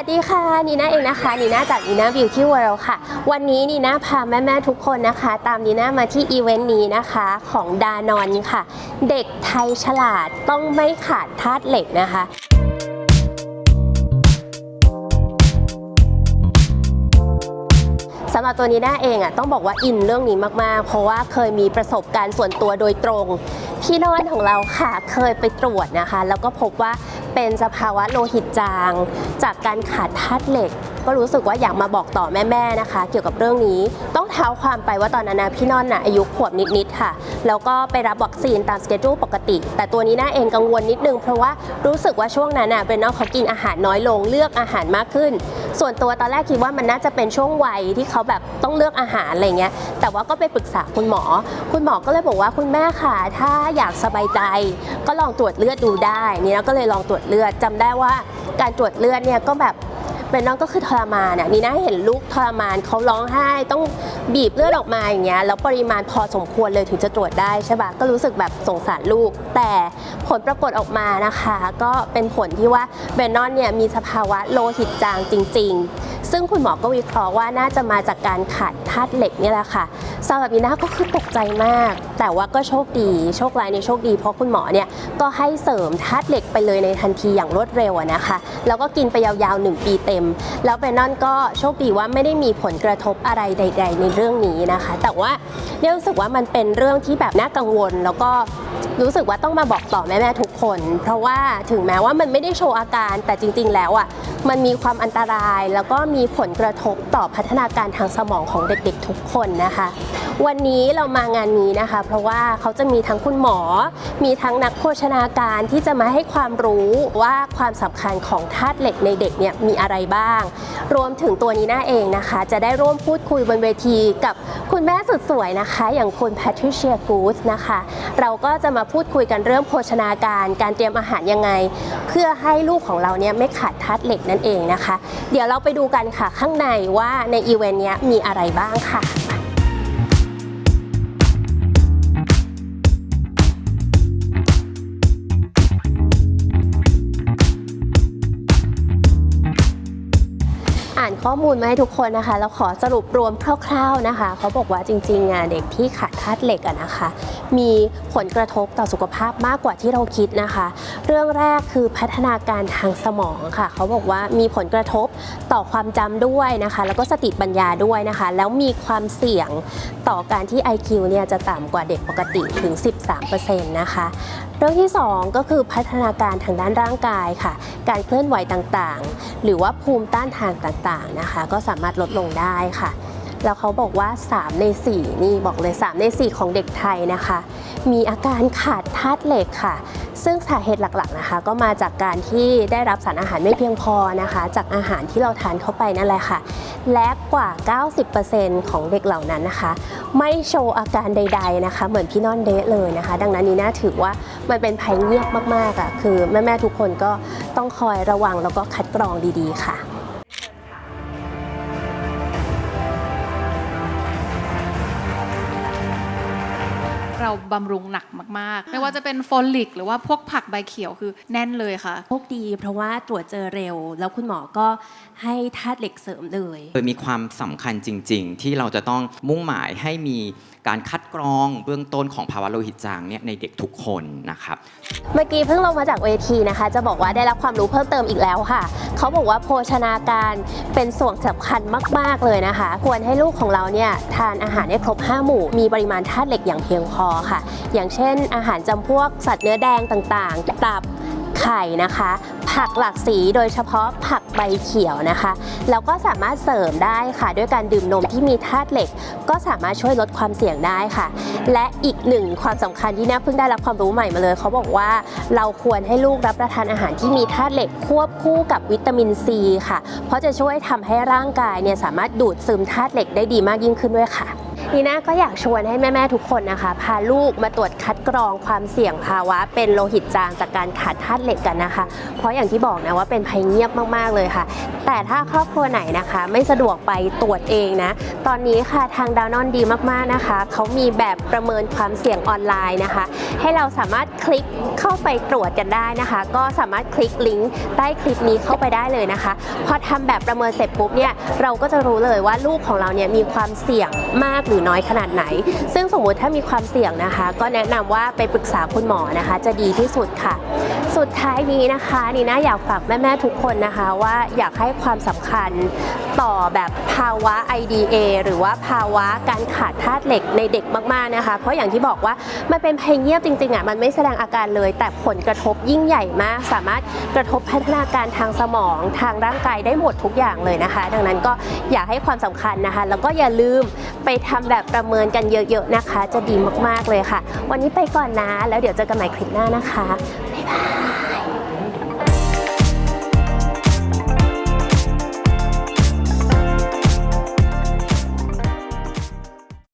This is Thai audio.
วัสดีค่ะนีน่าเองนะคะนีน่าจากนีน่าบิวที่เวิลด์ค่ะ วันนี้นีน่าพาแม่ๆทุกคนนะคะ ตามนีน่ามาที่อีเวนต์นี้นะคะของดานอนค่ะ เด็กไทยฉลาดต้องไม่ขาดธาตุเหล็กนะคะำหรับตัวนี้น่าเองอะต้องบอกว่าอินเรื่องนี้มากๆ เพราะว่าเคยมีประสบการณ์ส่วนตัวโดยตรง พี่นอนของเราค่ะเคยไปตรวจนะคะ แล้วก็พบว่าเป็นสภาวะโลหิตจาง จากการขาดธาตุเหล็ก ก็รู้สึกว่าอยากมาบอกต่อแม่ๆนะคะ เกี่ยวกับเรื่องนี้ต้องเท้าความไปว่าตอนนั้นนะพี่นอนน่ะอายุขวบนิดๆค่ะ แล้วก็ไปรับวัคซีนตามสเกจูปกติ แต่ตัวนี้น่าเองกังวลนิดนึงเพราะว่ารู้สึกว่าช่วงนั้นน่ะเบรนนอเขากินอาหารน้อยลงเลือกอาหารมากขึ้น ส่วนตัวตอนแรกคิดว่ามันน่าจะเป็นช่วงวัยที่เขาแบบต้องเลือกอาหารอะไรเงี้ย แต่ว่าก็ไปปรึกษาคุณหมอ คุณหมอก็เลยบอกว่าคุณแม่ค่ะ ถ้าอยากสบายใจ ก็ลองตรวจเลือดดูได้ นี่นะก็เลยลองตรวจเลือดจำได้ว่าการตรวจเลือดเนี่ยก็แบบ เป็นน้องก็คือทรมานอะนี่นะเห็นลูกทรมานเขาร้องไห้ต้องบีบเลือดออกมาอย่างเงี้ยแล้วปริมาณพอสมควรเลยถึงจะตรวจได้ใช่ปะก็รู้สึกแบบสงสารลูก แต่ผลปรากฏออกมานะคะ ก็เป็นผลที่ว่าเบนนอนเนี่ยมีสภาวะโลหิตจางจริง ๆ ซึ่งคุณหมอก็วิเคราะห์ว่าน่าจะมาจากการขาดธาตุเหล็กนี่แหละค่ะ สำหรับนีน่าก็คือตกใจมาก แต่ว่าก็โชคดี โชคร้ายในโชคดีเพราะคุณหมอเนี่ยก็ให้เสริมธาตุเหล็กไปเลยในทันทีอย่างรวดเร็วนะคะ แล้วก็กินไปยาวๆ 1 ปีเต็ม แล้วเบนนอนก็โชคดีว่าไม่ได้มีผลกระทบอะไรใด ๆ ในเรื่องนี้นะคะ แต่ว่าเนี่ยรู้สึกว่ามันเป็นเรื่องที่แบบน่ากังวล แล้วก็รู้สึกว่าต้องมาบอกต่อแม่ๆทุกคน เพราะว่าถึงแม้ว่ามันไม่ได้โชว์อาการแต่จริง ๆ แล้วอะ มันมีความอันตรายแล้วก็มีผลกระทบต่อพัฒนาการทางสมองของเด็กๆทุกคนนะคะ วันนี้เรามางานนี้นะคะ เพราะว่าเขาจะมีทั้งคุณหมอ มีทั้งนักโภชนาการที่จะมาให้ความรู้ว่าความสำคัญของธาตุเหล็กในเด็กเนี่ยมีอะไรบ้าง รวมถึงตัวนี้น่าเองนะคะ จะได้ร่วมพูดคุยบนเวทีกับคุณแม่สุดสวยนะคะ อย่างคุณแพทริเชียกูสนะคะ เราก็จะมาพูดคุยกันเรื่องโภชนาการ การเตรียมอาหารยังไง เพื่อให้ลูกของเราเนี่ยไม่ขาดธาตุเหล็กนั่นเองนะคะ เดี๋ยวเราไปดูกันค่ะข้างในว่าในอีเวนต์เนี้ยมีอะไรบ้างค่ะ ข้อมูลมาให้ทุกคนนะคะ แล้วขอสรุปรวมคร่าว ๆนะคะ เขาบอกว่าจริงๆอะเด็กที่ขาดธาตุเหล็กอะนะคะ มีผลกระทบต่อสุขภาพมากกว่าที่เราคิดนะคะ เรื่องแรกคือพัฒนาการทางสมองค่ะ เขาบอกว่ามีผลกระทบต่อความจำด้วยนะคะ แล้วก็สติปัญญาด้วยนะคะ แล้วมีความเสี่ยงต่อการที่ IQ เนี่ยจะต่ำกว่าเด็กปกติถึง 13%นะคะ เรื่องที่ 2 ก็คือพัฒนาการทางด้านร่างกายค่ะ การเคลื่อนไหวต่างๆ หรือว่าภูมิต้านทานต่างๆนะคะ ก็สามารถลดลงได้ค่ะ แล้วเขาบอกว่า 3 ใน 4 นี่บอกเลย 3 ใน 4 ของเด็กไทยนะคะ มีอาการขาดธาตุเหล็กค่ะ ซึ่งสาเหตุหลักๆนะคะ ก็มาจากการที่ได้รับสารอาหารไม่เพียงพอนะคะ จากอาหารที่เราทานเข้าไปนั่นแหละค่ะ และกว่า 90%ของเด็กเหล่านั้นนะคะ ไม่โชว์อาการใด ๆนะคะ เหมือนพี่นอนเดะเลยนะคะ ดังนั้นนี่น่าถือว่ามันเป็นภัยเงียบมากๆอะคือแม่ๆทุกคนก็ต้องคอยระวังแล้วก็คัดกรองดีๆค่ะ เราบำรุงหนักมากๆ ไม่ว่าจะเป็นโฟลิก หรือว่าพวกผักใบเขียวคือแน่นเลยค่ะ โชคดีเพราะว่าตรวจเจอเร็ว แล้วคุณหมอก็ให้ธาตุเหล็กเสริมเลย โดยมีความสำคัญจริง ๆ ที่เราจะต้องมุ่งหมายให้มีการคัดกรองเบื้องต้นของภาวะโลหิตจางเนี่ยในเด็กทุกคนนะครับ เมื่อกี้เพิ่งลงมาจากเวทีนะคะ จะบอกว่าได้รับความรู้เพิ่มเติมอีกแล้วค่ะ เขาบอกว่าโภชนาการเป็นส่วนสำคัญมาก ๆ เลยนะคะ ควรให้ลูกของเราเนี่ยทานอาหารให้ครบ 5 หมู่ มีปริมาณธาตุเหล็กอย่างเพียงพอค่ะ อย่างเช่น อาหารจำพวกสัตว์เนื้อแดงต่างๆ ตับไข่นะคะ ผักหลากสีโดยเฉพาะผักใบเขียวนะคะแล้วก็สามารถเสริมได้ค่ะด้วยการดื่มนมที่มีธาตุเหล็ก ก็สามารถช่วยลดความเสี่ยงได้ค่ะ และอีกหนึ่งความสำคัญที่น่าเพิ่งได้รับความรู้ใหม่มาเลย เขาบอกว่าเราควรให้ลูกรับประทานอาหารที่มีธาตุเหล็กควบคู่กับวิตามินซีค่ะ เพราะจะช่วยทำให้ร่างกายเนี่ยสามารถดูดซึมธาตุเหล็กได้ดีมากยิ่งขึ้นด้วยค่ะ นีน่าก็อยากชวนให้แม่ ๆ ทุกคนนะคะ พาลูกมาตรวจคัดกรองความเสี่ยงภาวะ เป็นโลหิตจางจากการขาดธาตุเหล็กกันนะคะ เพราะอย่างที่บอกนะว่าเป็นภัยเงียบมาก ๆ เลยค่ะ แต่ถ้าครอบครัวไหนนะคะ ไม่สะดวกไปตรวจเองนะ ตอนนี้ค่ะทางดาวนอนดีมากๆนะคะ เขามีแบบประเมินความเสี่ยงออนไลน์นะคะ ให้เราสามารถคลิกเข้าไปตรวจกันได้นะคะ ก็สามารถคลิกลิงก์ใต้คลิปนี้เข้าไปได้เลยนะคะ พอทำแบบประเมินเสร็จปุ๊บเนี่ยเราก็จะรู้เลยว่าลูกของเราเนี่ยมีความเสี่ยงมากหรือน้อยขนาดไหน ซึ่งสมมุติถ้ามีความเสี่ยงนะคะ ก็แนะนำว่าไปปรึกษาคุณหมอนะคะ จะดีที่สุดค่ะ สุดท้ายนี้นะคะนีน่าอยากฝากแม่ๆทุกคนนะคะ ว่าอยากให้ความสำคัญต่อแบบภาวะ IDA หรือว่าภาวะการขาดธาตุเหล็กในเด็กมากๆนะคะ เพราะอย่างที่บอกว่ามันเป็นภัยเงียบจริงๆอะมันไม่แสดงอาการเลย แต่ผลกระทบยิ่งใหญ่มาก สามารถกระทบพัฒนาการทางสมองทางร่างกายได้หมดทุกอย่างเลยนะคะ ดังนั้นก็อยากให้ความสำคัญนะคะ แล้วก็อย่าลืมไปทำแบบประเมินกันเยอะๆนะคะ จะดีมากๆเลยค่ะ วันนี้ไปก่อนนะ แล้วเดี๋ยวเจอกันใหม่คลิปหน้านะคะบ๊ายบาย